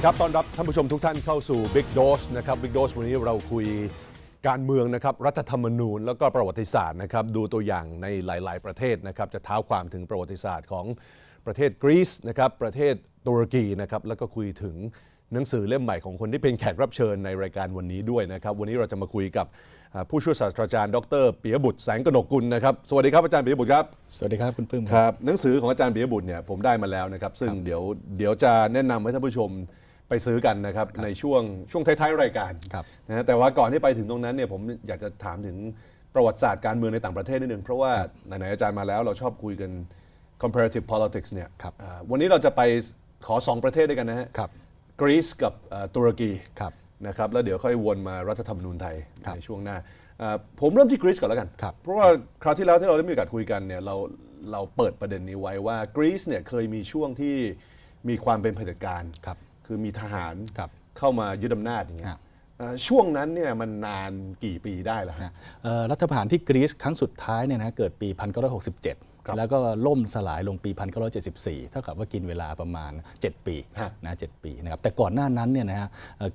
วัสดีครับต้อนรับท่านผู้ชมทุกท่านเข้าสู่ Big Dose นะครับ Big Dose วันนี้เราคุยการเมืองนะครับ รัฐธรรมนูญแล้วก็ประวัติศาสตร์นะครับ ดูตัวอย่างในหลาย ๆ ประเทศนะครับ จะเท้าความถึงประวัติศาสตร์ของประเทศกรีซนะครับ ประเทศตุรกีนะครับ แล้วก็คุยถึงหนังสือเล่มใหม่ของคนที่เป็นแขกรับเชิญในรายการวันนี้ด้วยนะครับ วันนี้เราจะมาคุยกับอ่าผู้ช่วยศาสตราจารย์ดรปิยบุตรแสงกนกกุลนะครับ สวัสดีครับอาจารย์ปิยบุตรครับ สวัสดีครับคุณปื้มครับ หนังสือของอาจารย์ปิยบุตรเนี่ยผมได้มาแล้วนะครับ ซึ่งเดี๋ยวเดี๋ยวจะแนะนำให้ท่านผู้ชม ไปซื้อกันนะครับในช่วงช่วงท้ายๆรายการครับนะฮะแต่ว่าก่อนที่ไปถึงตรงนั้นเนี่ยผมอยากจะถามถึงประวัติศาสตร์การเมืองในต่างประเทศนิดนึง เพราะว่าไหนๆอาจารย์มาแล้วเราชอบคุยกัน comparative politics เนี่ยครับ อ่าวันนี้เราจะไปขอ 2 ประเทศด้วยกันนะฮะครับ กรีซกับเอ่อตุรกีครับ นะครับแล้วเดี๋ยวค่อยวนมารัฐธรรมนูญไทยครับในช่วงหน้าอ่าผมเริ่มที่กรีซก่อนแล้วกัน ครับ เพราะว่าคราวที่แล้วที่เราได้มีโอกาสคุยกันเนี่ยเราเราเปิดประเด็นนี้ไว้ว่ากรีซเนี่ยเคยมีช่วงที่มีความเป็นเผด็จการ ครับ คือมีทหารครับ เข้ามายึดอำนาจอย่างเงี้ครัยบเอ่อช่วงนั้นเนี่ยมันนานกี่ปีได้แล้วฮะ นะเอ่อรัฐประหารที่กรีซครั้งสุดท้ายเนี่ยนะเกิดปี1967 แล้วก็ล่มสลายลงปี 1974 เท่ากับว่ากินเวลาประมาณ 7 ปีฮะ นะ7ปีนะครับแต่ก่อนหน้านั้นเนี่ยนะฮะเอ่อ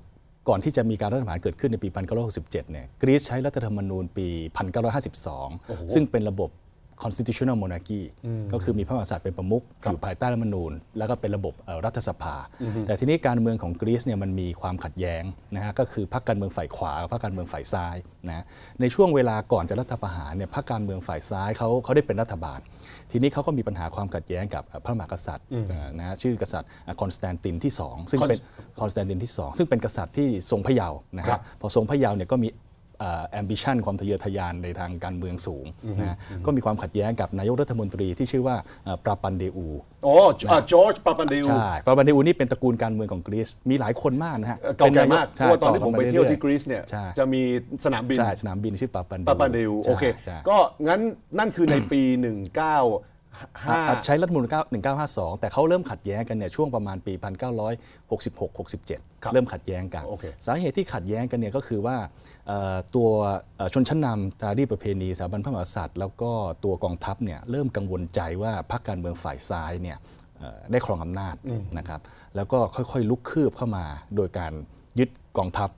ก่อนที่จะมีการรัฐประหารเกิดขึ้นในปี 1967 เนี่ยกรีซใช้รัฐธรรมนูญปี 1952 ซึ่งเป็นระบบ constitutional monarchy ก็คือมีพระมหากษัตริย์เป็นประมุขอยู่ภายใต้รัฐธรรมนูญ แล้วก็เป็นระบบเอ่อรัฐสภา แต่ทีนี้การเมืองของกรีซเนี่ยมันมีความขัดแย้งนะฮะก็คือพรรคการเมืองฝ่ายขวากับพรรคการเมืองฝ่ายซ้ายนะในช่วงเวลาก่อนจะรัฐประหารเนี่ยพรรคการเมืองฝ่ายซ้ายเขาเขาได้เป็นรัฐบาล ทีนี้เขาก็มีปัญหาความขัดแย้งกับเอ่อพระมหากษัตริย์เอ่อนะฮะชื่อกษัตริย์คอนสแตนตินที่ 2 ซึ่งเป็นคอนสแตนตินที่ 2 ซึ่งเป็นกษัตริย์ที่ทรงพระเยาว์นะครัฮะบพอทรงพระเยาว์เนี่ยก็มี แอมบิชันความทะเยอทะยานในทางการเมืองสูงนะฮะก็มีความขัดแย้งกับนายกรัฐมนตรีที่ชื่อว่าเอ่อปราปันเดอูอ๋อจอร์จปาปันเดอูใช่ปราปันเดอูนี่เป็นตระกูลการเมืองของกรีซมีหลายคนมากนะฮะเก่าแก่มากเพใช่ราะว่าตอนที่ผมไปเที่ยวต่อที่กรีซเนี่ยใช่จะมีสนามบินใช่สนามบินชื่อปราปันเดอูปาปันเดอูโอเคใช่ก็งั้นนั่นคือในปีอะ1955 ใช้รัฐธรรมนูล1952 แต่เขาเริ่มขัดแย้งกันเนี่ยช่วงประมาณปี 1966-67ครับเริ่มขัดแย้งกันโอเคสาเหตุที่ขัดแย้งกันเนี่ยก็คือว่าเอ่อตัวเอ่อชนชั้นนำจารีตประเพณีสถาบันพระมหากษัตริย์แล้วก็ตัวกองทัพเนี่ยเริ่มกังวลใจว่าพรรคการเมืองฝ่ายซ้ายเนี่ยเอ่อได้ครองอำนาจนะครับแล้วก็ค่อยๆ ลุกคืบเข้ามาโดยการยึดกองทัพ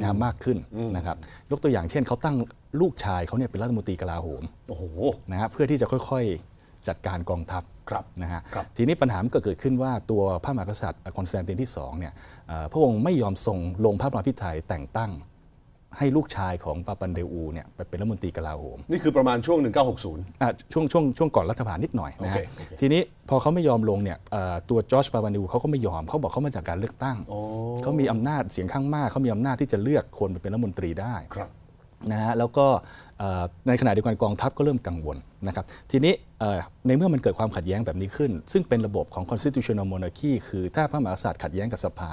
นะฮะมากขึ้นนะครับยกตัวอย่างเช่นเขาตั้งลูกชายเขาเนี่ยเป็นรัฐมนตรีกลาโหมโอ้โหนะฮะเพื่อที่จะค่อยๆ จัดการกองทัพครับนะฮะครับทีนี้ปัญหามันก็เกิดขึ้นว่าตัวพระมหากษัตริย์คอนสแตนตินที่2เนี่ยเอ่อพระองค์ไม่ยอมทรงลงพระบรมพิไทยแต่งตั้งให้ลูกชายของปาปันเดอูเนี่ยไปเป็นรัฐมนตรีกลาโหม นี่คือประมาณช่วง 1960อะช่วงช่วงช่วงก่อนรัฐประหารนิดหน่อยนะฮะโอเคโอเคทีนี้พอเขาไม่ยอมลงเนี่ยเอ่อตัวจอร์จปาปันเดอูเขาก็ไม่ยอมเขาบอกเขามาจากการเลือกตั้งโอ้เขามีอำนาจเสียงข้างมากเขามีอำนาจที่จะเลือกคนไปเป็นรัฐมนตรีได้ครับนะฮะแล้วก็เอ่อ ในขณะเดียวกันกองทัพก็เริ่มกังวลนะครับทีนี้เอ่อในเมื่อมันเกิดความขัดแย้งแบบนี้ขึ้น ซึ่งเป็นระบบของ constitutional monarchy คือถ้าพระมหากษัตริย์ขัดแย้งกับสภา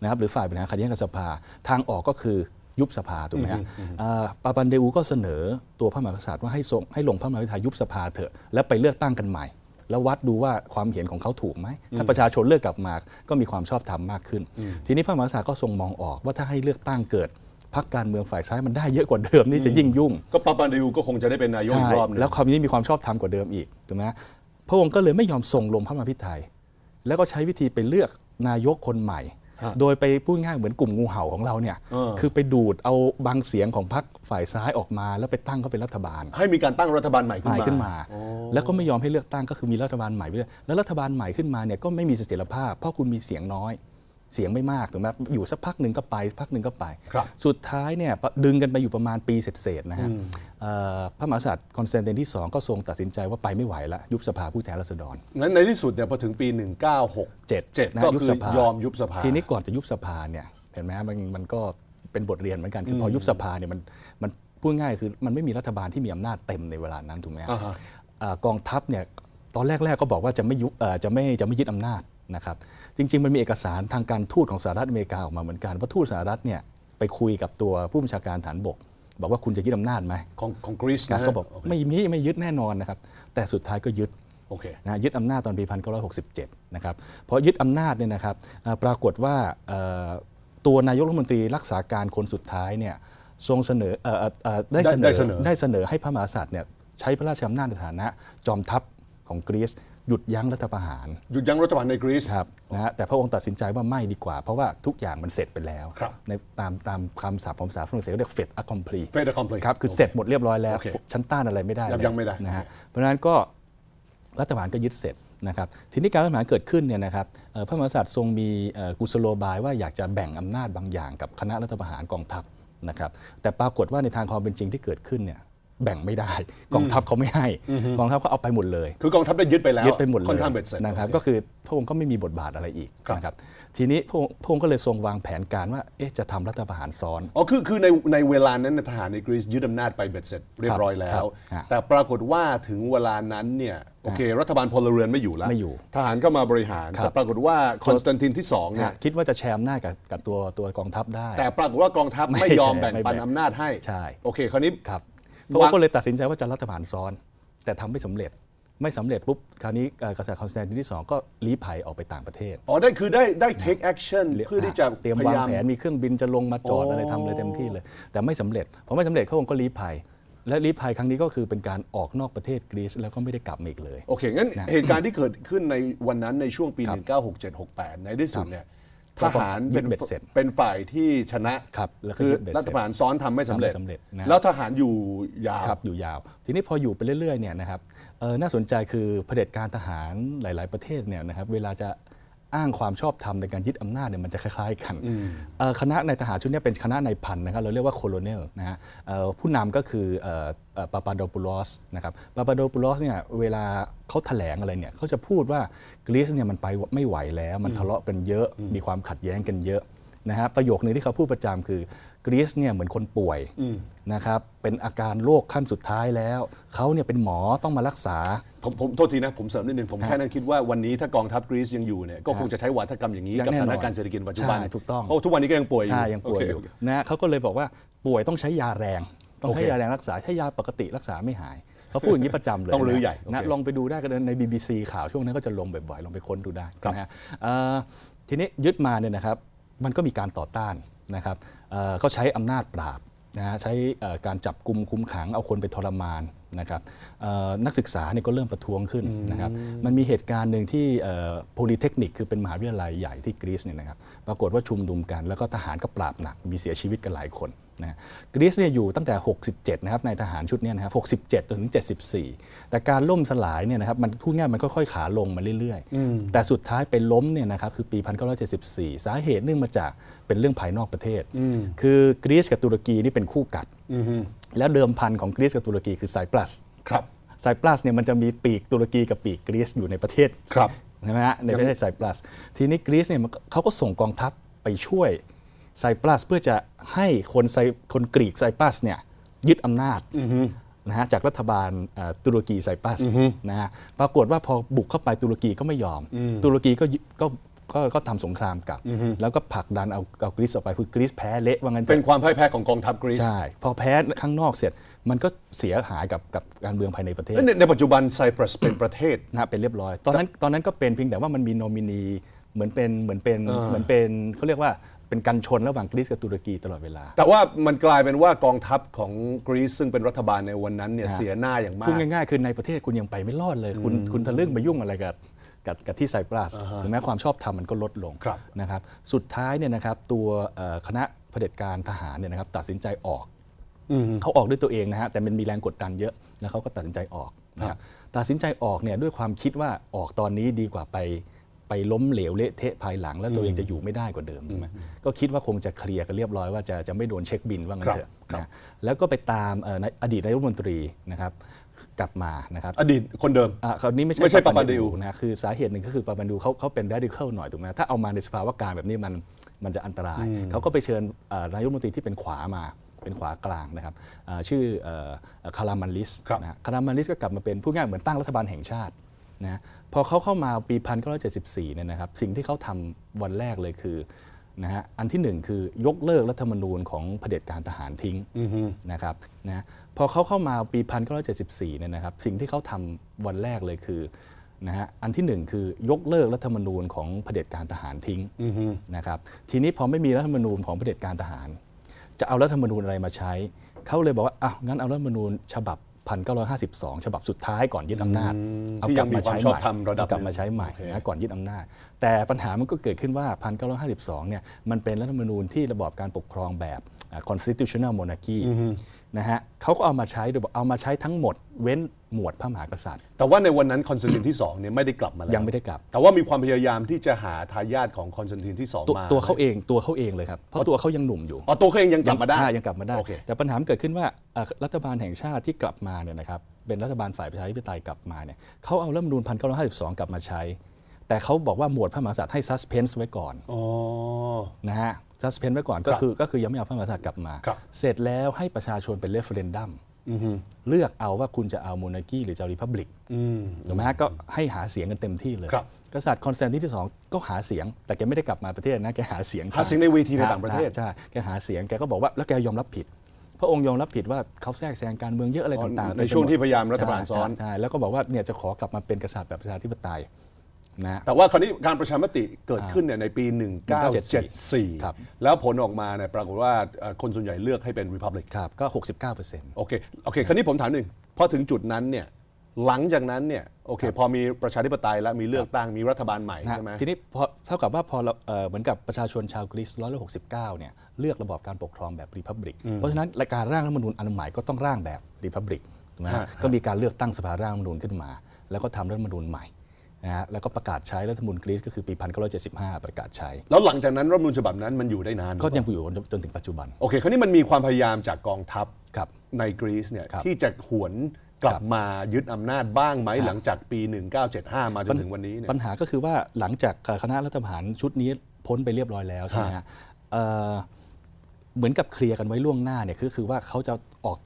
นะครับหรือฝ่ายบริหารขัดแย้งกับสภา ทางออกก็คือยุบสภาถูกไหมฮะอ่าปาปันเดอูก็เสนอตัวพระมหากษัตริย์ว่าให้ส่งให้ลงพระมหากษัตริย์ยุบสภาเถอะแล้วไปเลือกตั้งกันใหม่ แล้ววัดดูว่าความเห็นของเขาถูกไหมถ้าประชาชนเลือกกลับมาก็มีความชอบธรรมมากขึ้น ทีนี้พระมหากษัตริย์ก็ทรงมองออกว่าถ้าให้เลือกตั้งเกิด พรรคการเมืองฝ่ายซ้ายมันได้เยอะกว่าเดิมนี่จะยิ่งยุ่ง ก็ปาปันเดอูก็คงจะได้เป็นนายกอีกรอบหนึงแล้วความนี้มีความชอบธรรมกว่าเดิมอีกถูกไหมพระองค์ก็เลยไม่ยอมทรงลงพระมหาพิไทย แล้วก็ใช้วิธีไปเลือกนายกคนใหม่ ฮะ โดยไปพูดง่ายเหมือนกลุ่มงูเห่าของเราเนี่ยเออ คือไปดูดเอาบางเสียงของพรรคฝ่ายซ้ายออกมา แล้วไปตั้งเขาเป็นรัฐบาล ให้มีการตั้งรัฐบาลใหม่ขึ้นใหม่มาขึ้นมาโอ้แล้วก็ไม่ยอมให้เลือกตั้งก็คือมีรัฐบาลใหม่ไปเรื่อยแล้วรัฐบาลใหม่ขึ้นมาเนี่ยก็ไม่มีเสถียรภาพ เพราะคุณมีเสียงน้อย เสียงไม่มากถูกไหมอยู่สักพักหนึ่งก็ไปพักหนึ่งก็ไปครับสุดท้ายเนี่ยดึงกันไปอยู่ประมาณปีเศษๆนะฮะเอ่อพระมหากษัตริย์คอนสแตนตินที่ 2 ก็ทรงตัดสินใจว่าไปไม่ไหวละยุบสภาผู้แทนราษฎรงั้นในที่สุดเนี่ยพอถึงปี 1967 7นะก็ยุบคือสภายอมยุบสภาทีนี้ก่อนจะยุบสภาเนี่ยเห็นไหมฮะมันมันก็เป็นบทเรียนเหมือนกันคือพอยุบสภาเนี่ยมันมันพูดง่ายคือมันไม่มีรัฐบาลที่มีอำนาจเต็มในเวลานั้นถูกไหมฮะอ่าฮะอ่ากองทัพเนี่ยตอนแรกๆก็บอกว่าจะไม่ยุบเอ่อจะไม่จะไม่ยึดอำนาจนะครับ จริง ๆ มันมีเอกสารทางการทูตของสหรัฐอเมริกาออกมาเหมือนกันว่าทูตสหรัฐเนี่ยไปคุยกับตัวผู้บัญชาการฐานบก บอกว่าคุณจะยึดอำนาจไหมของของกรีซนะนะฮะก็บอกโเคไม่มีไม่ยึดแน่นอนนะครับแต่สุดท้ายก็ยึดโอเคนะยึดอำนาจตอนปี1967นะครับพอยึดอำนาจเนี่ยนะครับอ่าปรากฏว่าเอ่อตัวนายกรัฐมนตรีรักษาการคนสุดท้ายเนี่ยทรงเสนอเอ่อเอ่อเอ่อได้ได้เสนได้อเสนอได้เสนอให้พระมหากษัตริย์เนี่ยใช้พระราชอำนาจในฐานะจอมทัพของกรีซ หยุดยั้งรัฐประหารหยุดยั้งรัฐบาลในกรีซครับนะฮะแต่พระองค์ตัดสินใจว่าไม่ดีกว่า เพราะว่าทุกอย่างมันเสร็จไปแล้ว ครับ ในตามตามคำศัพท์ของภาษาฝรั่งเศสเรียกเฟดอะคอมพลี Fait accompli ครับคือเสร็จหมดเรียบร้อยแล้วโอเคชั้นต้านอะไรไม่ได้ยับแล้วยั้งไม่ได้ นะฮะโอเคเพราะฉะนั้นก็รัฐประหารก็ยึดเสร็จนะครับทีนี้การรัฐประหารเกิดขึ้นเนี่ยนะครับเอ่อพระมหากษัตริย์ทรงมีเอ่อกุศโลบายว่าอยากจะแบ่งอำนาจบางอย่างกับคณะรัฐประหารกองทัพนะครับแต่ปรากฏว่าในทางความเป็นจริงที่เกิดขึ้นเนี่ย แบ่งไม่ได้ กองทัพเขาไม่ให้กองทัพเขาเอาไปหมดเลย คือกองทัพได้ยึดไปแล้วยึดไปหมดเลยค่อนข้างเบ็ดเสร็จนะครับโอเก็คือพระองค์ก็ไม่มีบทบาทอะไรอีกครับนะครับทีนี้พระองค์พระองค์ก็เลยทรงวางแผนการว่าเอ๊ะจะทำรัฐประหารซ้อนอ๋อคือคือในในเวลานั้นนะทหารในกรีซยึดอำนาจไปเบ็ดเสร็จเรียบร้อยแล้ครัวบฮะแต่ปรากฏว่าถึงเวลานั้นเนี่ยโอเค รัฐบาลพลเรือนไม่อยู่แล้วไม่อยู่ทหารเข้ามาบริหารครับแต่ปรากฏว่าคอนสแตนตินที่สองเนี่ยฮะคิดว่าจะแชร์อำนาจกับกับตัวตัวกองทัพได้ แต่ปรากฏว่ากองทัพไม่ไม่ยอมแชร์แบ่งไม่ปันแบ่งอำนาจให้ใช่โอเคคราวนี้ ครับพระองวางค์ก็เลยตัดสินใจว่าจะรัฐประหารซ้อน แต่ทำไม่สำเร็จไม่สำเร็จปุ๊บ คราวนี้เอ่อกษัตริย์คอนสแตนตินที่สองก็ลี้ภัยออกไปต่างประเทศ อ๋อได้คือได้ได้ take action เพื่อที่จะเตรียมพวางยายามแผนมีเครื่องบินจะลงมาจอดอ๋อออะไรทำอะไรเต็มที่เลย แต่ไม่สำเร็จพอไม่สำเร็จพระองค์ก็ลี้ภัย และลี้ภัยครั้งนี้ก็คือเป็นการออกนอกประเทศกรีซแล้วก็ไม่ได้กลับมาอีกเลย โอเค งั้นนะเหตุการณ์ที่เกิดขึ้นในวันนั้นในช่วงปีครับ1967-68 ในที่สุดเนี่ย ทครับหารเป็นยึดเบ็ดเสร็จเป็นฝ่ายที่ชนะครับแล้วก็คือยึดเบ็ดเสร็จรัฐประหารซ้อนทำไม่สำเร็จ ทำไม่สำเร็จนะ แล้วทหารอยู่ยาว ครับอยู่ยาว ทีนี้พออยู่ไปเรื่อยๆเนี่ยนะครับเอ่อน่าสนใจคือเผด็จการทหารหลาย ๆ ประเทศเนี่ยนะครับเวลาจะ อ้างความชอบธรรมในการยึดอำนาจเนี่ยมันจะคล้ายๆกันเอ่อคณะในายทหารชุดเนี้เป็นคณะนายพันนะครับเราเรียกว่าโคโลเนลนะฮะเอ่อผู้นำก็คือปาปาโดปูลอสนะครับปาปาโดปูลอสเนี่ยเวลาเขาแถลงอะไรเนี่ยเขาจะพูดว่ากรีซเนี่ยมันไปไม่ไหวแล้ว มันทะเลาะกันเยอะมีความขัดแย้งกันเยอะนะฮะประโยคนึงที่เขาพูดประจำคือ กรีซเนี่ยเหมือนคนป่วยนะครับเป็นอาการโรคขั้นสุดท้ายแล้ว เขาเนี่ยเป็นหมอต้องมารักษา ผมผมโทษทีนะ ผมเสริมนิดนึง ผมแค่นั้นคิดว่าวันนี้ถ้ากองทัพกรีซยังอยู่เนี่ยก็คงจะใช้วาทกรรมอย่างนี้อย่างกับแน่สนอนถานการณ์เศรษฐกิจปัจจุบันใช่ถูกต้องเพราะทุกวันนี้ก็ยังป่วยอยู่ใช่ยังป่วยโเคอยู่โเคนะฮะเขาก็เลยบอกว่าป่วยต้องใช้ยาแรง ต้องใช้โอเคยาแรงรักษาใช้ยาปกติรักษาไม่หายเขาพูดอย่างนี้ประจำเลยต้องรื้อนะใหญ่นะโอเคลองไปดูได้ก็ได้ใน BBC ข่าวช่วงนั้นก็จะลงบ่อยๆ ลองไปค้นดูได้ครับนะฮะเอ่อทีนี้ยึดมาเนี่ยนะครับ มันก็มีการต่อต้าน นะครับเขาใช้อำนาจปราบนะฮะใช้การจับกลุ่มคุมขังเอาคนไปทรมาน นะครับเอ่อนักศึกษาเนี่ยก็เริ่มประท้วงขึ้นนะครับมันมีเหตุการณ์หนึ่งที่โพลิเทคนิคคือเป็นมหาวิทยาลัยใหญ่ที่กรีซเนี่ยนะครับปรากฏว่าชุมนุมกัน แล้วก็ทหารก็ปราบหนักมีเสียชีวิตกันหลายคนนะฮะกรีซเนี่ยอยู่ตั้งแต่ 67 นะครับในทหารชุดเนี้นะครับ 67 จนถึง 74 แต่การล่มสลายเนี่ยนะครับมันพูดง่ายมันค่อยๆขาลงมาเรื่อยๆ แต่สุดท้ายไปล้มเนี่ยนะครับคือปี 1974 สาเหตุเนื่องมาจากเป็นเรื่องภายนอกประเทศ คือกรีซกับตุรกีนี่เป็นคู่กัด แล้วเดิมพันของกรีซกับตุรกีคือไซปรัสครับไซปรัสเนี่ยมันจะมีปีกตุรกีกับปีกกรีซอยู่ในประเทศครับใช่ไหมฮะในประเทศไซปรัส ทีนี้กรีซเนี่ยมันก็เขาก็ส่งกองทัพไปช่วยไซปรัสเพื่อจะให้คนไซคนกรีกไซปรัสเนี่ยยึดอำนาจนะฮะจากรัฐบาลเอ่อตุรกีไซปรัสนะฮะปรากฏว่าพอบุกเข้าไปตุรกีก็ไม่ยอม ตุรกีก็ยึก็ ก็ก็ทำสงครามกลับ แล้วก็ผลักดันเอาเอากรีซออกไปคือกรีซแพ้เละว่างั้นถอะเป็นความพ่ายแพ้ของกองทัพกรีซใช่พอแพ้ข้างนอกเสร็จมันก็เสียหายกับกับการเมืองภายในประเทศแล้วในในปัจจุบันไซปรัสเป็นประเทศนะฮะเป็นเรียบร้อย ตอนนั้นตอนนั้นก็เป็นเพียงแต่ว่ามันมีโนมินีเหมือนเป็นเหมือนเป็นเหมือนเป็นเขาเรียกว่าเป็นกันชนระหว่างกรีซกับตุรกีตลอดเวลา แต่ว่ามันกลายเป็นว่ากองทัพของกรีซซึ่งเป็นรัฐบาลในวันนั้นเนี่ยฮะเสียหน้าอย่างมาพูดกง่ายๆคือในประเทศคุณยังไปไม่รอดเลย คุณคุณทะลึ่งไปยุ่งอะไรกับ กับกับที่ไซปรัสถึงแม้ความชอบธรรมมันก็ลดลงครับนะครับสุดท้ายเนี่ยนะครับตัวเอ่อคณะเผด็จการทหารเนี่ยนะครับตัดสินใจออกเขาออกด้วยตัวเองนะฮะแต่มันมีแรงกดดันเยอะแล้วเขาก็ตัดสินใจออกนะครับตัดสินใจออกเนี่ยด้วยความคิดว่าออกตอนนี้ดีกว่าไปไปล้มเหลวเละเทะภายหลัง แล้วตัวเองจะอยู่ไม่ได้กว่าเดิมใช่ไหมก็คิดว่าคงจะเคลียร์กันเรียบร้อยว่าจะจะไม่โดนเช็คบินว่างั้นเถอะครับนะแล้วก็ไปตามเอ่อนายอดีตนายกรัฐมนตรีนะครับ กลับมานะครับอดีตคนเดิมอะคราวนี้ไม่ใช่ไม่ใช่ปาปัน Papadou ดูนะคือสาเหตุหนึ่งก็คือปาปันดูเขาเขาเป็น radical หน่อยถูกไหมถ้าเอามาในสภาวะการแบบนี้มันมันจะอันตราย เขาก็ไปเชิญเอ่อนายกรัฐมนตรีที่เป็นขวามาเป็นขวากลางนะครับอ่าชื่อเอ่อคารามันลิสครับนะฮะคารามันลิสก็กลับมาเป็นผู้ง่ายเหมือนตั้งรัฐบาลแห่งชาตินะพอเขาเข้ามาปี 1974เนี่ยนะครับสิ่งที่เขาทำวันแรกเลยคือ นะฮะอันที่หนึ่งคือยกเลิกรัฐธรรมนูญของเผด็จการทหารทิ้งนะครับนะพอเขาเข้ามาปี 1974เนี่ยนะครับสิ่งที่เขาทำวันแรกเลยคือนะฮะอันที่หนึ่งคือยกเลิกรัฐธรรมนูญของเผด็จการทหารทิ้งนะครับทีนี้พอไม่มีรัฐธรรมนูญของเผด็จการทหาร จะเอารัฐธรรมนูญอะไรมาใช้ เขาเลยบอกว่าอ้าวงั้นเอารัฐธรรมนูญฉบับ 1952 ฉบับสุดท้ายก่อนยึดอำนาจอืมเอาที่กยัลังบมีมาความใช้ชอใหบม่ธรรมระดับเอากลับมาใช้ใหม่โอเคนะก่อนยึดอำนาจ แต่ปัญหามันก็เกิดขึ้นว่า 1952 เนี่ยมันเป็นรัฐธรรมนูญที่ระบอบการปกครองแบบอ่า constitutional monarchy นะฮะเขาก็เอามาใช้โดยบอกเอามาใช้ทั้งหมดเว้นหมวดพระมหากษัตริย์ แต่ว่าในวันนั้นคอนสแตนตินที่2เนี่ยไม่ได้กลับมาแล้วยังไม่ได้กลับ แต่ว่ามีความพยายามที่จะหาทายาทของคอนสแตนตินที่สองตัวมาตัวเขาเองตัวเขาเองเลยครับ เพราะตัวเขายังหนุ่มอยู่อ๋อตัวเขาเองยังกลับมาได้อ่ยังกลับมาได้โอเคแต่ปัญหามันเกิดขึ้นว่าเอ่อรัฐบาลแห่งชาติที่กลับมาเนี่ยนะครับเป็นรัฐบาลฝ่ายประชาธิปไตยกลับมาเนี่ยเขาเอารัฐธรรมนูญ1952กลับมาใช้ แต่เขาบอกว่าหมวดพระมหากษัตริย์ให้ suspense ไว้ก่อนอ๋อนะฮะ suspense ไว้ก่อนก็คือก็คือยังไม่เอาพระมหากษัตริย์กลับมาครับเสร็จแล้วให้ประชาชนเป็น referendum เลือกเอาว่าคุณจะเอา monarchy หรือจะเอา republic อืมถูกไหมฮะก็ให้หาเสียงกันเต็มที่เลยครับกษัตริย์คอนสแตนตินที่สองก็หาเสียง แต่แกไม่ได้กลับมาประเทศนะ แกหาเสียงหาเสียงในเวทีในต่างประเทศใช่แกหาเสียงแกก็บอกว่าแล้วแกยอมรับผิด พระองค์ยอมรับผิดว่าเขาแทรกแซงการเมืองเยอะอะไรอ๋อต่างๆ ในช่วงที่พยายามรัฐประหารซ้อนใช่ใช่แล้วก็บอกว่าเนี่ยจะขอกลับมาเป็นกษัตริย์แบบประชาธิปไตย นะ แต่ว่าคราวนี้การประชามติเกิดขึ้นเนี่ยในปี ครับ 1974 แล้วผลออกมาเนี่ยปรากฏว่าเอ่อคนส่วนใหญ่เลือกให้เป็น Republic ครับก็ 69เปอร์เซ็นต์โอเค โอเค คราวนี้ผมถามหนึ่งพอถึงจุดนั้นเนี่ย หลังจากนั้นเนี่ย โอเค พอมีประชาธิปไตยแล้วมีเลือกตั้ง มีรัฐบาลใหม่นะฮะใช่ไหม ทีนี้พอเท่ากับว่าพอเราเอ่อเหมือนกับประชาชนชาวกรีซร้อยละหกสิบเก้าเนี่ยเลือกระบอบการปกครองแบบรีพับลิกเพราะฉะนั้นรายการร่างรัฐธรรมนูญอันใหม่ก็ต้องร่างแบบรีพับลิกถูกไหมฮะฮะก็มีการเลือกตั้งสภาร่างรัฐธรรมนูญขึ้นมา แล้วก็ทำรัฐธรรมนูญใหม่ นะฮะแล้วก็ประกาศใช้รัฐธรรมนูญกรีซก็คือปี 1975 ประกาศใช้ แล้วหลังจากนั้นรัฐธรรมนูญฉบับนั้นมันอยู่ได้นานก็ยังอยู่จนถึงปัจจุบัน โอเค คราวนี้มันมีความพยายามจากกองทัพครับ ในกรีซเนี่ยครับที่จะหวนกลัครับบมายึดอำนาจบ้างไหมฮะหลังจากปี 1975 มาจนถึงวันนี้เนี่ย ปัญหาก็คือว่าหลังจากคณะรัฐประหารชุดนี้พ้นไปเรียบร้อยแล้วใช่ไหมฮะเอ่อเหมือนกับเคลียร์กันไว้ล่วงหน้าเนี่ยคือคือว่าเขาจะออก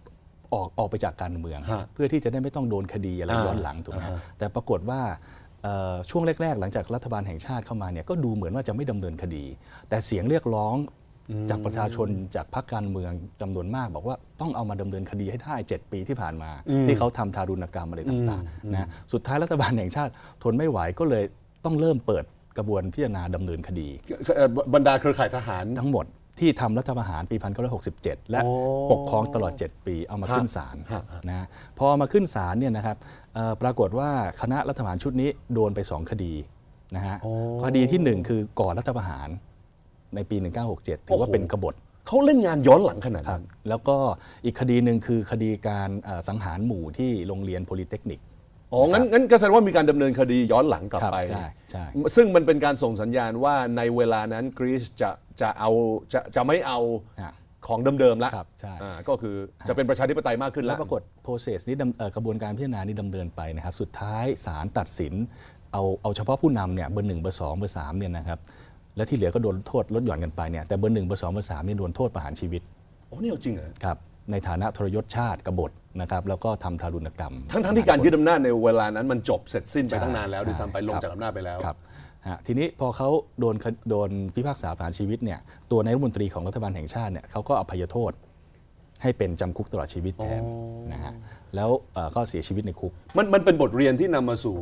ออกออกไปจากการเมือง ฮะเพื่อที่จะได้ไม่ต้องโดนคดีอะไรอ่าย้อนหลังถูกไหมฮะอ่าฮะแต่ปรากฏว่าเอ่อ ช่วงแรกๆ หลังจากรัฐบาลแห่งชาติเข้ามาเนี่ยก็ดูเหมือนว่าจะไม่ดำเนินคดี แต่เสียงเรียกร้องจากประชาชนจากพรรคการเมืองจำนวนมาก บอกว่าต้องเอามาดำเนินคดีให้ได้ 7 ปีที่ผ่านมา ที่เขาทำทารุณกรรมอะไรต่างๆนะสุดท้ายรัฐบาลแห่งชาติทนไม่ไหวก็เลยต้องเริ่มเปิดกระบวนพิจารณาดำเนินคดีเอ่อบรรดาเครือข่ายทหารทั้งหมด ที่ทำรัฐประหารปี 1967 และโอ้ปกครองตลอด 7 ปีเอามาขึ้นศาลฮะฮะนะพอมาขึ้นศาลเนี่ยนะครับเอ่อปรากฏว่าคณะรัฐประหารชุดนี้โดนไป 2 คดีนะฮะคดีที่ 1 คือก่อนรัฐประหารในปี 1967 ถือว่าเป็นกบฏเขาเล่นงานย้อนหลังขนาดครันั้บนแล้วก็อีกคดีหนึ่งคือคดีการเอ่อสังหารหมู่ที่โรงเรียนโพลิเทคนิกอ๋อ งั้นงั้นก็แสดงว่ามีการดำเนินคดีย้อนหลังกลับครับไปใช่ใช่ ซึ่งมันเป็นการส่งสัญญาณว่าในเวลานั้นกรีซจะ จะเอาจะจะไม่เอาอะของเดิมๆแล้วครับใช่ อ่าก็คือจะเป็นประชาธิปไตยมากขึ้นแล้แล้ววปรากฏ process นี้ดำเอ่อกระบวนการพิจารณานี้ดำเนินไปนะครับ สุดท้ายศาลตัดสิน เอาเอาเฉพาะผู้นำเนี่ยเบอร์หนึ่งเบอร์สองเบอร์สามเนี่ยนะครับและที่เหลือก็โดนโทษลดหย่อนกันไปเนี่ยแต่เบอร์หนึ่งเบอร์สองเบอร์สามเนี่ยโดนโทษประหารชีวิตโอ้นี่เอาจริงเหรอครับในฐานะทรยศชาติกบฏนะครับแล้วก็ทำทารุณกรรม ทั้งทั้งที่การยึดอำนาจในเวลานั้นมันจบเสร็จสิ้นไปใช่ตั้งนานแล้วด้วยใช่ซ้ำไปลงครับจากอำนาจไปแล้ว ครับฮะ ทีนี้พอเขาโดนคโดนพิพากษาประหารชีวิตเนี่ยตัวนายรัฐมนตรีของรัฐบาลแห่งชาติเนี่ยเขาก็อภัยโทษให้เป็นจำคุกตลอดชีวิตแทนนะฮะแล้วเอ่อก็เสียชีวิตในคุก มันมันเป็นบทเรียนที่นำมาสู่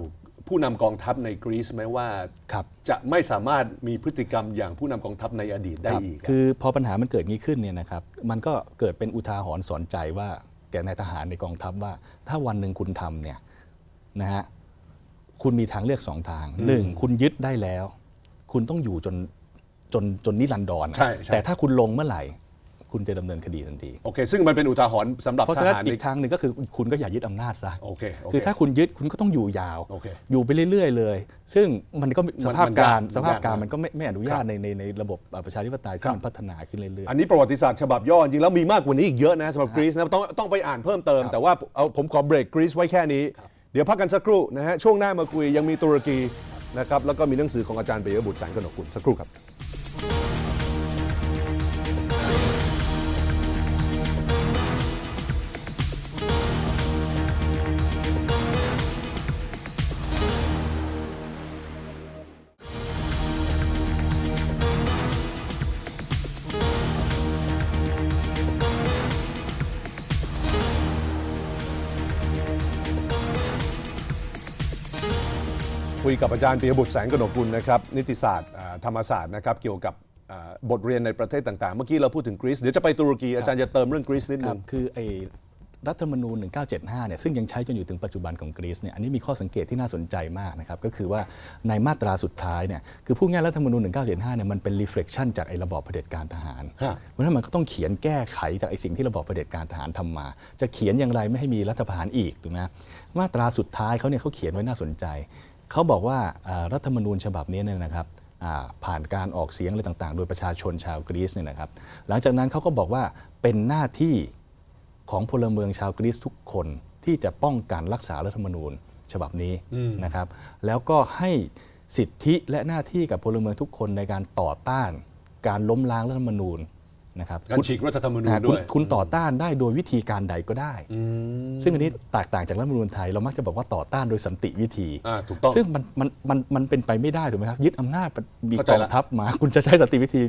ผู้นำกองทัพในกรีซไหมว่าครับจะไม่สามารถมีพฤติกรรมอย่างผู้นำกองทัพในอดีตได้ครับอีกอะคือพอปัญหามันเกิดงี้ขึ้นเนี่ยนะครับมันก็เกิดเป็นอุทาหรณ์สอนใจว่าแก่นายทหารในกองทัพว่า ถ้าวันหนึ่งคุณทำเนี่ยนะฮะ คุณมีทางเลือกสองทางหนึ่งคุณยึดได้แล้ว คุณต้องอยู่จนจนจนนิรันดรอะใช่ใช่ แต่ถ้าคุณลงเมื่อไหร่ คุณจะดำเนินคดีทันที โอเค ซึ่งมันเป็นอุทาหรณ์สำหรับเพราะทฉะนั้นหารอีในกทางหนึ่งก็คือคุณก็อย่ายึดอำนาจซะโอเคโอเคคือถ้าคุณยึดคุณก็ต้องอยู่ยาว โอเค อยู่ไปเรื่อย ๆ เลย ซึ่งมันก็สภาพมันการมันยากสภาพการมันยากมันก็ไม่ไม่อนุญาครัตบในในในระบบประชาธิปไตยครัที่บ มันพัฒนาขึ้นเรื่อยๆ อันนี้ประวัติศาสตร์ฉบับย่อจริงๆแล้วมีมากกว่านี้อีกเยอะนะสำหรับกรีซนะต้องต้องไปอ่านเพิ่มเติมครับแต่ว่าเอาผมขอเบรกกรีซไว้แค่นี้เดี๋ยวพักกันสักครู่นะฮะช่วงหน้ามาคุยยังมีตุรกีนะครับแล้วก็มีหนังสือของอาจารย์เบยบุตรแสงกนกกุลสักครู่ครับ คุยกับอาจารย์ปียบุตรแสงกนกกุลนะครับนิติศาสตร์อ่าธรรมศาสตร์นะครับเกี่ยวกับอ่าบทเรียนในประเทศต่างๆ เมื่อกี้เราพูดถึงกรีซเดี๋ยวจะไปตุรกีอาจารย์จะเติมเรื่องกรีซนิดคนึรับงคือไอ้รัฐธรรมนูญ 1975 เนี่ย ซึ่งยังใช้จนอยู่ถึงปัจจุบันของกรีซ เนี่ย อันนี้มีข้อสังเกตที่น่าสนใจมากนะครับ ก็คือว่าในมาตราสุดท้าย เนี่ย คือพูดง่ายๆรัฐธรรมนูญ 1975 เนี่ย มันเป็น reflection จากไอ้ระบอบเผด็จการทหารฮะเพราะฉะนั้นมันก็ต้องเขียนแก้ไขจากไอ้สิ่งที่ระบอบเผด็จการทหารทำมา จะเขียนอย่างไรไม่ให้มีรัฐประหารอีก ถูกไหมมาตราสุดท้ายเขาเนี่ยเขาเขียนไว้น่าสนใจ เขาบอกว่าอ่ารัฐธรรมนูญฉบับนี้เนี่ยนะครับอ่าผ่านการออกเสียงอะไรต่างๆ โดยประชาชนชาวกรีซเนี่ยนะครับ หลังจากนั้นเขาก็บอกว่าเป็นหน้าที่ของพลเมืองชาวกรีซทุกคนที่จะป้องกันรักษารัฐธรรมนูญฉบับนี้นะครับ แล้วก็ให้สิทธิและหน้าที่กับพลเมืองทุกคนในการต่อต้าน การล้มล้างรัฐธรรมนูญ นะครับการฉีกรัฐธรรมนูญอ่าด้วยคุณคุณต่อต้านได้โดยวิธีการใดก็ได้ ซึ่งอันนี้แตกต่างจากรัฐธรรมนูญไทยเรามักจะบอกว่าต่อต้านโดยสันติวิธีอ่าถูกต้องซึ่งมันมันมันมันเป็นไปไม่ได้ถูกไหมครับยึดอำนาจมีเข้าใจกองละทัพมาคุณจะใช้สันติวิธี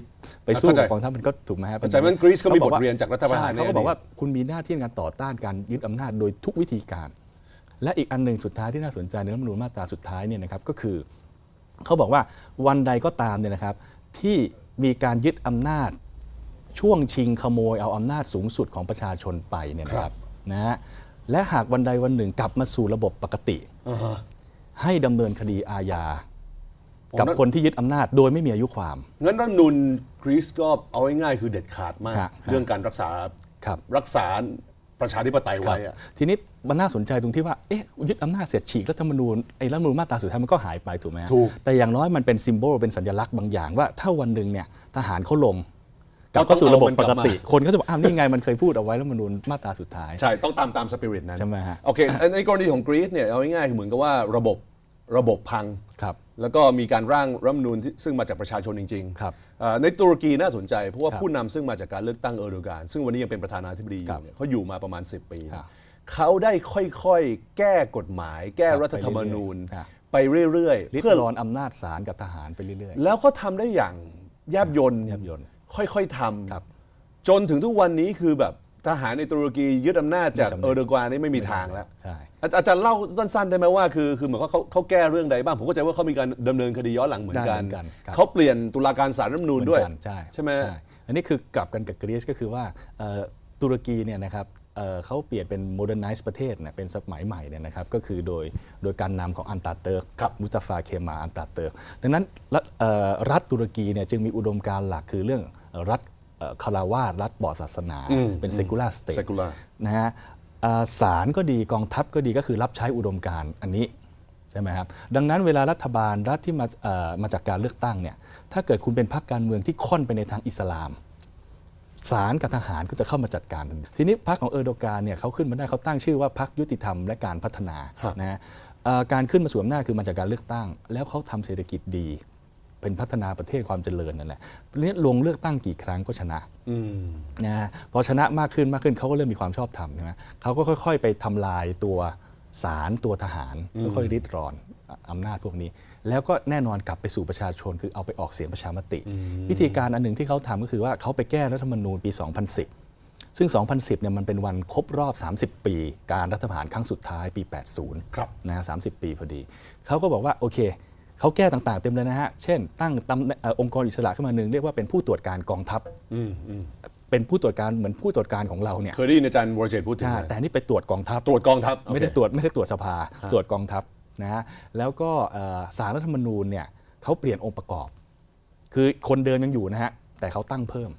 ไปสู้เข้าใจกับกองทัพมันก็ถูกไหมครับเข้าใจเพราะฉะนั้นกรีซก็มีขอบทเรียนจากรัฐประหารใช่เขาก็ในอดีตบอกว่าคุณมีหน้าที่ในการต่อต้านการยึดอำนาจโดยทุกวิธีการ และอีกอันหนึ่งสุดท้ายที่น่าสนใจในรัฐธรรมนูญมาตราสุดท้ายเนี่ยนะครับก็คือเขาบอกว่าวันใดก็ตามเนี่ยนะครับที่มีการยึดอำนาจ ช่วงชิงขโมยเอาอำนาจสูงสุดของประชาชนไปเนี่ยนะครับนะฮะและหากวันใดวันหนึ่งกลับมาสู่ระบบปกติ อ่าฮะ ให้ดำเนินคดีอาญาโอ้กับนั่น คนที่ยึดอำนาจโดยไม่มีอายุความ งั้นรัฐธรรมนูญกรีซก็เอาง่ายๆคือเด็ดขาดมากครับเรื่องการรักษาครับ รักษาประชาธิปไตยครับไว้อะ ทีนี้มันน่าสนใจตรงที่ว่า เอ๊ะ ยึดอำนาจเสร็จฉีกรัฐธรรมนูญ ไอ้รัฐธรรมนูญมาตราสุดท้ายมันก็หายไปถูกไหมฮะถูก แต่อย่างน้อยมันเป็นซิมโบล เป็นสัญลักษณ์บางอย่างว่า ถ้าวันหนึ่งเนี่ยทหารเขาลง กลับก็ต้เข้าองสู่ระบบเอามันปกกลับมาติ คนก็จะบอกอ้าวนี่ไงมันเคยพูดเอาไว้รัฐธรรมนูญมาตราสุดท้าย ใช่ต้องตามตามสปิริตนั้นใช่ไหมฮะโอเคในกรณีของกรีซเนี่ยเอาง่ายๆคือเหมือนกับว่าระบบระบบพังครับแล้วก็มีการร่างรัฐธรรมนูญที่ซึ่งมาจากประชาชนจริงๆครับเอ่อในตุรกีน่าสนใจ เพราะว่าครับผู้นำซึ่งมาจากการเลือกตั้งเออร์โดกานซึ่งวันนี้ยังเป็นประธานาธิบดีอครัยู่บเนี่ยเขาอยู่มาประมาณ 10 ปีครับเขาได้ค่อยๆ แก้กฎหมาย แก้ครับรัฐธรรมนูญ ไปเรื่อยๆครับไปเรื่อยๆริดเพื่อรอนอำนาจศาลกับทหารไปเรื่อยแล้วเขาทำได้อย่างแยบยนต์แยบยล ค่อยๆทำครับจนถึงทุกวันนี้คือแบบทหารในตุรกียึดอำนาจจากไม่สำเร็จ เออร์โดกานนี่ไม่มีทางแล้ว ใช่ อาอาจารย์เล่าสั้นๆได้ไหมว่าคือคือเหมือนว่าเขาเขาแก้เรื่องใดบ้าง ผมเข้าใจว่าเขามีการดำเนินคดีย้อนหลังเหมือนกันได้เหมือนกันครับ เขาเปลี่ยนตุลาการศาลรัฐธรรมนูญด้วย เหมือนกันใช่ใช่ไหมอันนี้คือกลับกันกับกรีซก็คือว่าเอ่อตุรกีเนี่ยนะครับ เอ่อเขาเปลี่ยนเป็นโมเดิร์นไนซ์ประเทศเนี่ยเป็นสมัยใหม่เนี่ยนะครับก็คือโดยโดยการนำของอันตาเติร์กครับมุสตาฟาเคมาอันตาเติร์กดังนั้นรัฐเอ่อรัฐตุรกีเนี่ยจึงมีอุดมการณ์หลักคือเรื่องเอ่อรัฐเอ่อคาราวาสรัฐบอดศาสนา เป็น secular state secular นะฮะอ่าศาลก็ดีกองทัพก็ดีก็คือรับใช้อุดมการณ์อันนี้ใช่ไหมครับดังนั้นเวลารัฐบาลรัฐที่มาเอ่อมาจากการเลือกตั้งเนี่ยถ้าเกิดคุณเป็นพรรคการเมืองที่ค่อนไปในทางอิสลาม ศาลกับทหารก็จะเข้ามาจัดการทันทีทีนี้พรรคของเออร์โดกานเนี่ยเขาขึ้นมาได้เขาตั้งชื่อว่าพรรคยุติธรรมและการพัฒนาครับนะฮะเอ่อการขึ้นมาสวมหน้าจคือมาจากการเลือกตั้ง แล้วเขาทำเศรษฐกิจดี เป็นพัฒนาประเทศความเจริญนั่นแหละเพราะฉะนี้ลงเลือกตั้งกี่ครั้งก็ชนะอืมนะฮะพอชนะมากขึ้นมากขึ้นเขาก็เริ่มมีความชอบธรรมใช่ไหมเขาก็ค่อย ๆ ไปทำลายตัวศาลตัวทหารค่อยๆริดรอนอะอำนาจพวกนี้ แล้วก็แน่นอนกลับไปสู่ประชาชนคือเอาไปออกเสียงประชามติ วิธีการอันหนึ่งที่เขาทำก็คือว่าเขาไปแก้รัฐธรรมนูญปี 2010 ซึ่ง 2010 เนี่ยมันเป็นวันครบรอบ 30 ปี การรัฐประหารครั้งสุดท้ายปี 80ครับนะฮะ30 ปีพอดี เขาก็บอกว่าโอเคเขาแก้ต่างๆเต็มเลยนะฮะ เช่น ตั้งตำแหน่งเอ่อองค์กรอิสระขึ้นมาหนึ่งเรียกว่าเป็นผู้ตรวจการกองทัพอืมอืมเป็นผู้ตรวจการเหมือนผู้ตรวจการของเราเนี่ยเคยได้ยินอาจารย์วรเจตพูดถึงใช่ไหมแต่อันนี่ไปตรวจกองทัพตรวจกองทัพไม่ได้โอเคตรวจไม่ได้ตรวจสภา ตรวจกองทัพ นะฮะแล้วก็เอ่อสารรัฐธรรมนูญเนี่ยเขาเปลี่ยนองค์ประกอบ คือคนเดิมยังอยู่นะฮะแต่เขาตั้งเพิ่ม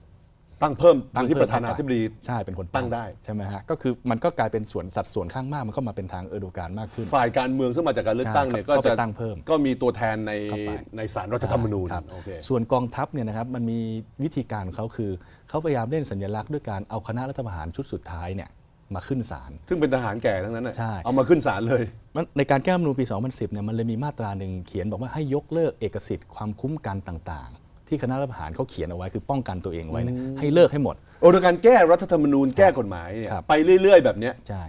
ตั้งเพิ่มตั้งที่เพิ่มประธานาธิบดีใช่เป็นคนตั้งได้ใช่ไหมฮะก็คือมันก็กลายเป็นส่วนสัดส่วนข้างมากมันก็มาเป็นทางเออร์โดการมากขึ้น ฝ่ายการเมืองซึ่งมาจากการเลือกตั้งเนี่ยใช่ก็เข้าไปจะตั้งเพิ่ม ก็มีตัวแทนในเข้าไปในสารรัฐธรรมนูญครับโอเคส่วนกองทัพเนี่ยนะครับมันมีวิธีการของเขาคือเขาพยายามเล่นสัญลักษณ์ด้วยการเอาคณะรัฐประหารชุดสุดท้ายเนี่ย มาขึ้นศาล ซึ่งเป็นทหารแก่ทั้งนั้นน่ะใช่ เอามาขึ้นศาลเลย มันในการแก้รัฐธรรมนูญปี 2010 เนี่ยมันเลยมีมาตราหนึ่งเขียนบอกว่าให้ยกเลิกเอกสิทธิ์ความคุ้มกันต่างๆ ที่คณะรัฐประหารเขาเขียนเอาไว้คือป้องกันตัวเองไว้เนี่ยให้เลิกให้หมด โอ้โดยการแก้รัฐธรรมนูญแก้กฎหมายเนี่ยครับ ไปเรื่อย ๆ แบบเนี้ยใช่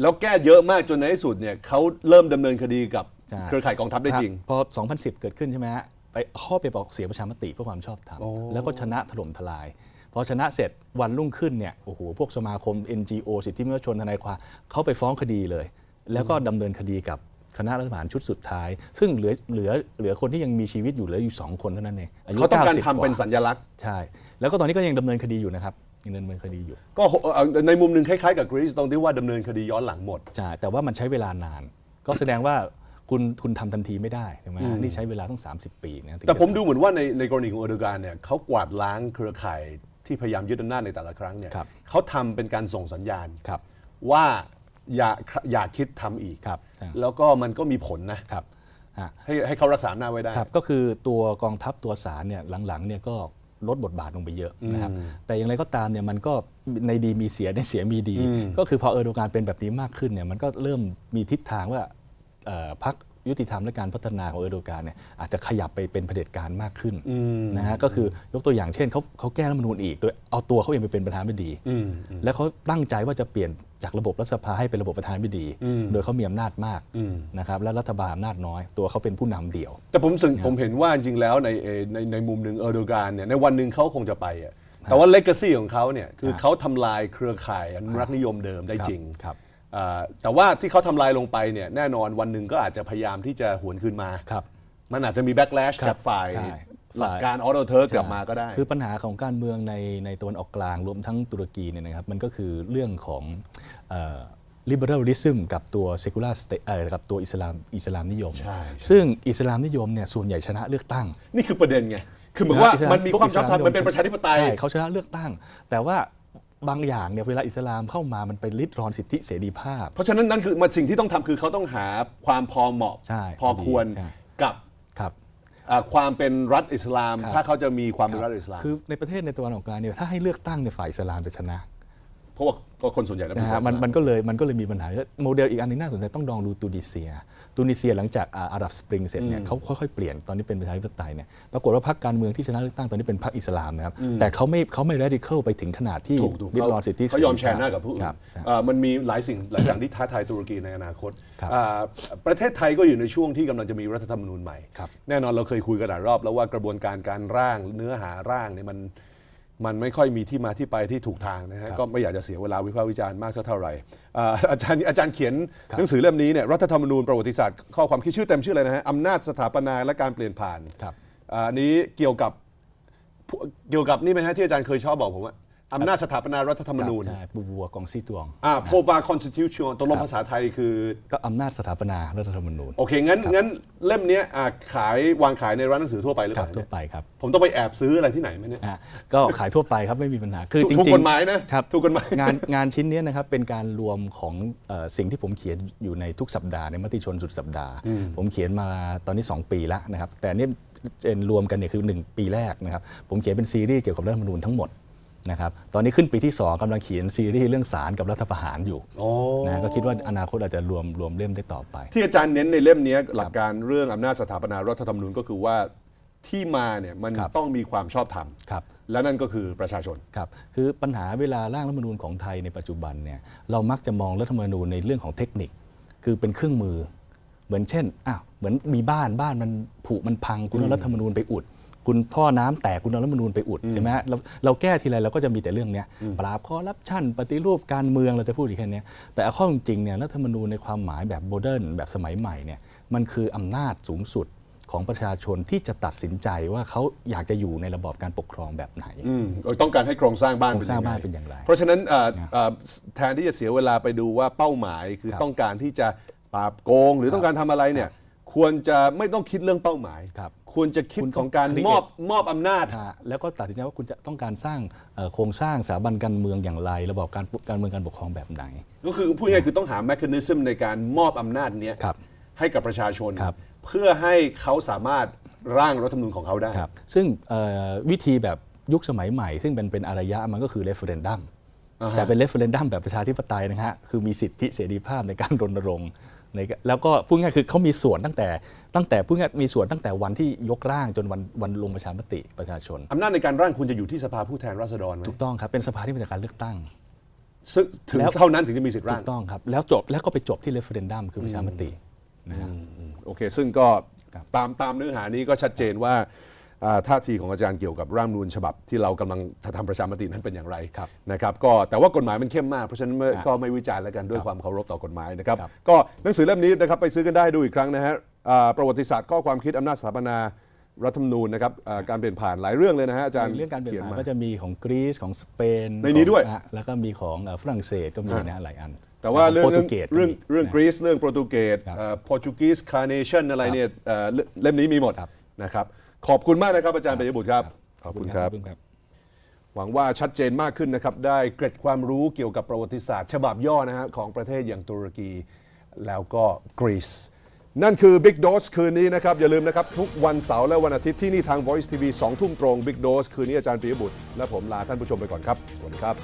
แล้วแก้เยอะมากจนในที่สุดเนี่ยเขาเริ่มดำเนินคดีกับใช่ เครือข่ายกองทัพได้จริงคบพอ 2010 เกิดขึ้นใช่ไหมฮะ ไปข้อไปบอกเสียงประชามติเพื่อความชอบธรรมโอ้แล้วก็ชนะถล่มทลาย พอชนะเสร็จวันรุ่งขึ้นเนี่ยโอ้โหพวกสมาคม NGO สิทธิมนุษยชนทนายความเขาไปฟ้องคดีเลย แล้วก็ดำเนินคดีกับคณะรัฐประหารชุดสุดท้าย ซึ่งเหลือเหลือเหลือคนที่ยังมีชีวิตอยู่เหลืออยู่ 2 คนเท่านั้นเองอายุเขาต้องการ90ทำเป็นว่สัญลักษณ์ใช่แล้วก็ตอนนี้ก็ยังดำเนินคดีอยู่นะครับยังดำเนินคดีอยู่ ก็เอ่อในมุมหนึ่งคล้ายๆกับกรีซตรงที่ว่าดำเนินคดีย้อนหลังหมดใช่แต่ว่ามันใช้เวลานาน ก็แสดงว่าคุณคุณทำทันทีไม่ได้ใช่ไหมฮะนี่ใช้เวลาต้อง 30 ปีนะถึงแต่จะผมดูเหมือนว่าในในกรณีของเออร์โดกานเนี่ยเขากวาดล้างเครือข่าย ที่พยายามยึดอำนาจในแต่ละครั้งเนี่ยครับเขาทำเป็นการส่งสัญญาณ ครับ ว่าอย่าอย่าคิดทำอีก ครับใช่แล้วก็มันก็มีผลนะครับฮะ ให้ให้เขารักษาหน้าจไว้ได้ ครับก็คือตัวกองทัพตัวสารเนี่ยหลังๆเนี่ยก็ลดบทบาทลงไปเยอะนะครับแต่อย่างไรก็ตามเนี่ยมันก็ในดีมีเสียในเสียมีดี ก็คือพอเออร์โดกานเป็นแบบนี้มากขึ้นเนี่ยมันก็เริ่มมีทิศทางว่าเอ่อพรรค ยุติธรรมและการพัฒนาของเออร์โดกานเนี่ยอาจจะขยับไปเป็นเผด็จการมากขึ้นนะฮะก็คือยกตัวอย่างเช่นเขาเขาแก้รัฐธรรมนูญอีก โดยเอาตัวเขาเองไปเป็นประธานาธิบดีแล้วเขาตั้งใจว่าจะเปลี่ยนจากระบบรัฐสภาให้เป็นระบบประธานาธิบดี โดยเขามีอำนาจมากนะครับและรัฐบาลอำนาจน้อย ตัวเขาเป็นผู้นำเดี่ยว แต่ผมสึงผมเห็นว่าจริงๆแล้วในเอ่อในในมุมหนึ่งเออร์โดกานเนี่ยในวันหนึ่งเขาคงจะไปอะแต่ว่าเลก a ซีของเขาเนี่ยคือเขาทำลายเครือข่ายอนุรักษ์นิยมเดิมได้จริงครับอ่า แต่ว่าที่เขาทำลายลงไปเนี่ยแน่นอนวันหนึ่งก็อาจจะพยายามที่จะหวนคืนมา ครับ มันอาจจะมีแบ็กแลชครับจากฝ่ายใช่ หลักการออโตเทิร์กกลับมาก็ได้ คือปัญหาของการเมืองในในตะวันออกกลางรวมทั้งตุรกีเนี่ยนะครับมันก็คือเรื่องของเอ่อ liberalism กับตัว secular state เอ่อกับตัวอิสลามอิสลามนิยม ใช่ ซึ่งอิสลามนิยมเนี่ยส่วนใหญ่ชนะเลือกตั้ง นี่คือประเด็นไง คือเหมือนว่าอิสลมันมีความชอบธรรมพวกมันเป็นประชาธิปไตย ใช่เขาชนะเลือกตั้ง แต่ว่า บางอย่างเนี่ยเวลาอิสลามเข้ามามันไปลิดรอนสิทธิเสรีภาพ เพราะฉะนั้นนั่นคือมันสิ่งที่ต้องทำคือเขาต้องหาความพอเหมาะ ใช่พอควรใช่ กับครับ อ่าความเป็นรัฐอิสลาม ครับ ถ้าเขาจะมีความเป็นรัฐอิสลาม คือในประเทศในตะวันออกกลางเนี่ยถ้าให้เลือกตั้งในยฝ่ายอิสลามจะชนะ เพราะว่าก็คนส่วนใหญ่แล้วเป็นะนฮะศาสมันนา มันก็เลยมันก็เลยมีปัญหาโมเดลอีกอันหนึงน่าสนใจต้องลองดูตูนิเซียตูนิเซียหลังจากอ่าอาหรับสปริงเสร็จเนี่ยเขาค่อยๆเปลี่ยนตอนนี้เป็นประชาธิปไตยเนี่ยปรากฏว่าพรรคการเมืองที่ชนะเลือกตั้งตอนนี้เป็นพรรคอิสลามนะครับแต่เขาไม่เขาไม่ radical ไปถึงขนาดที่ถูกถูกริดรอนสิทธิเขายอมแชร์หน้ากับผู้อื่นครับครับอ่ามันมีหลายสิ่งหลายอย่างที่ท้าทายตุรกีในอนาคตครับอ่าประเทศไทยก็อยู่ในช่วงที่กำลังจะมีรัฐธรรมนูญใหม่ ครับแน่นอนเราเคยคุยกันหลายรอบแล้วว่ากระบวนการการร่างเนื้อหาร่างเนี่ยมัน มันไม่ค่อยมีที่มาที่ไปที่ถูกทางนะฮะก็ไม่อยากจะเสียเวลาวิพากษ์วิจารณ์มากสักเท่าไหร่อ่าอาจารย์อาจารย์เขียนหนังสือเล่มนี้เนี่ยรัฐธรรมนูญประวัติศาสตร์ข้อความคิดชื่อเต็มชื่ออะไรนะฮะอำนาจสถาปนาและการเปลี่ยนผ่านครับอ่าอันนี้เกี่ยวกับเกี่ยวกับนี่ไหมฮะที่อาจารย์เคยชอบบอกผมว่า อำนาจสถาปนารัฐธรรมนูญใช่ปูวัวกองซีตวงอ่าโพวาคอนสติทิวชั่นตกลงภาษาไทยคือ ก็อำนาจสถาปนารัฐธรรมนูญ โอเค งั้นงั้นเล่มเนี้ยอ่าขายวางขายในร้านหนังสือทั่วไปหรือคเปรับล่าทั่วไปครับผมต้องไปแอบซื้ออะไรที่ไหนไหมเนี่ย อะก็ขายทั่วไปครับไม่มีปัญหาคือถูกจริงถูกๆกฎหมายนะครับถูกกฎหมาย งานงานชิ้นเนี้ยนะครับเป็นการรวมของเอ่อสิ่งที่ผมเขียนอยู่ในทุกสัปดาห์ในมติชนสุดสัปดาห์ ผมเขียนมาตอนนี้ 2 ปีแล้วนะครับแต่เนี่ยเป็นรวมกันเนี่ยคือ 1 ปีแรกนะครับผมเขียนเป็นซีรีส์เกี่ยวกับรัฐธรรมนูญทั้งหมด นะครับตอนนี้ขึ้นปีที่ 2กำลังเขียนซีรีส์เรื่องศาลกับรัฐประหารอยู่โอ้นะก็คิดว่าอนาคตอาจจะรวมรวมเล่มได้ต่อไป ที่อาจารย์เน้นในเล่มเนี้ยหลักการเรื่องอำนาจสถาปนารัฐธรรมนูญก็คือว่าที่มาเนี่ยมันครับต้องมีความชอบธรรมครับและนั่นก็คือประชาชนครับคือปัญหาเวลาร่างรัฐธรรมนูญของไทยในปัจจุบันเนี่ยเรามักจะมองรัฐธรรมนูญในเรื่องของเทคนิค คือเป็นเครื่องมือ เหมือนเช่นอ้าวเหมือนมีบ้านบ้านมันผุมันพังคุณเอารัฐธรรมนูญไปอุด คุณท่อน้ำแตกคุณเอารัฐธรรมนูญไปอุดใช่ไหมฮะเราเราแก้ทีไรเราก็จะมีแต่เรื่องเนี้ยปราบคอร์รัปชันปฏิรูปการเมืองเราจะพูดอีกแค่เนี้ยแต่เอาเข้อจริงๆเนี่ยรัฐธรรมนูญในความหมายแบบโมเดิร์นแบบสมัยใหม่เนี่ยมันคืออำนาจสูงสุดของประชาชนที่จะตัดสินใจว่าเขาอยากจะอยู่ในระบอบการปกครองแบบไหนอืมเออต้องการให้โครงสร้างบ้านโครงสร้างยัไบ้านเป็นอย่างไร เพราะฉะนั้นเอ่อเอ่อแทนที่จะเสียเวลาไปดูว่าเป้าหมายคือครับต้องการที่จะปราบโกง หรือต้องการทำอะไรเนี่ย ควรจะไม่ต้องคิดเรื่องเป้าหมายครับควรจะคิดคุณต้ขององการ create มอบมอบอำนาจฮะแล้วก็ตัดสินใจว่าคุณจะต้องการสร้างเอ่อโครงสร้างสถาบันการเมืองอย่างไร ระบอบการการเมืองการปกครองแบบไหน ก็คือพูดง่ายๆคือต้องหาแมคานิซึมในการมอบอำนาจเนี้ยครับให้กับประชาชน ครับ เพื่อให้เขาสามารถร่างรัฐธรรมนูญของเขาได้ ครับซึ่งเอ่อวิธีแบบยุคสมัยใหม่ ซึ่งเป็นเป็นอารยะมันก็คือเรฟเฟรนดัมอ่าฮะ แต่เป็นเรฟเฟรนดัมแบบประชาธิปไตยนะฮะคือมีสิทธิเสรีภาพในการรณรงค์ในการ แล้วก็พูดง่ายๆคือเขามีส่วนตั้งแต่ตั้งแต่พูดง่ายๆมีส่วนตั้งแต่วันที่ยกร่างจนวันวันลงประชามติประชาชนอำนาจในการร่างคุณจะอยู่ที่สภาผู้แทนราษฎรไหมถูกต้องครับเป็นสภาที่มาจากการเลือกตั้งซึ่งถึงแล้วเท่านั้นถึงจะมีสิทธิ์ถูร่างกต้องครับแล้วจบแล้วก็ไปจบที่เรฟเฟรนดัมคือประชามตินะฮะโอเค ซึ่งก็ครับตามตามเนื้อหานี้ก็ชัดเจนว่าอ่า ท่าทีของอาจารย์เกี่ยวกับร่างนูญฉบับที่เรากำลังจะทำประชามตินั้นเป็นอย่างไรครับนะครับก็แต่ว่ากฎหมายมันเข้มมากเพราะฉะนั้นไม่ครับก็ไม่วิจารณ์แล้วกันด้วยครับความเคารพต่อกฎหมายนะครับครับก็หนังสือเล่มนี้นะครับไปซื้อกันได้ดูอีกครั้งนะฮะอ่าประวัติศาสตร์ข้อความคิดอำนาจสถาปนารัฐธรรมนูญนะครับอ่าการเปลี่ยนผ่านหลายเรื่องเลยนะฮะอาจารย์เรื่องการเปลี่ยนผ่านขีก็จะมีของกรีซของสเปนในนี้ด้วยของอะแล้วก็มีของเอ่อฝรั่งเศสก็มีนะหลายอัน แต่ว่าเรื่องโปรเรื่ตุองเกสเรื่องก็มีเรื่องนะกรีซเรื่องโปรตุเกสครับโปรตุกีสคาร์เนชันอะไรเนี่ยเอ่อเล่มนี้มีหมดครับนะครับ ขอบคุณมากนะครับอาจารย์ปิยบุตรครับขอบคุณครับ ขอบคุณครับ หวังว่าชัดเจนมากขึ้นนะครับ ได้เกร็ดความรู้เกี่ยวกับประวัติศาสตร์ ฉบับย่อนะฮะของประเทศอย่างตุรกีแล้วก็กรีซนั่นคือ Big Dose คืนนี้นะครับ อย่าลืมนะครับ ทุกวันเสาร์และวันอาทิตย์ที่นี่ทาง Voice TV 2 ทุ่มตรง Big Dose คืนนี้อาจารย์ปิยบุตร และผมลาท่านผู้ชมไปก่อนครับ สวัสดีครับ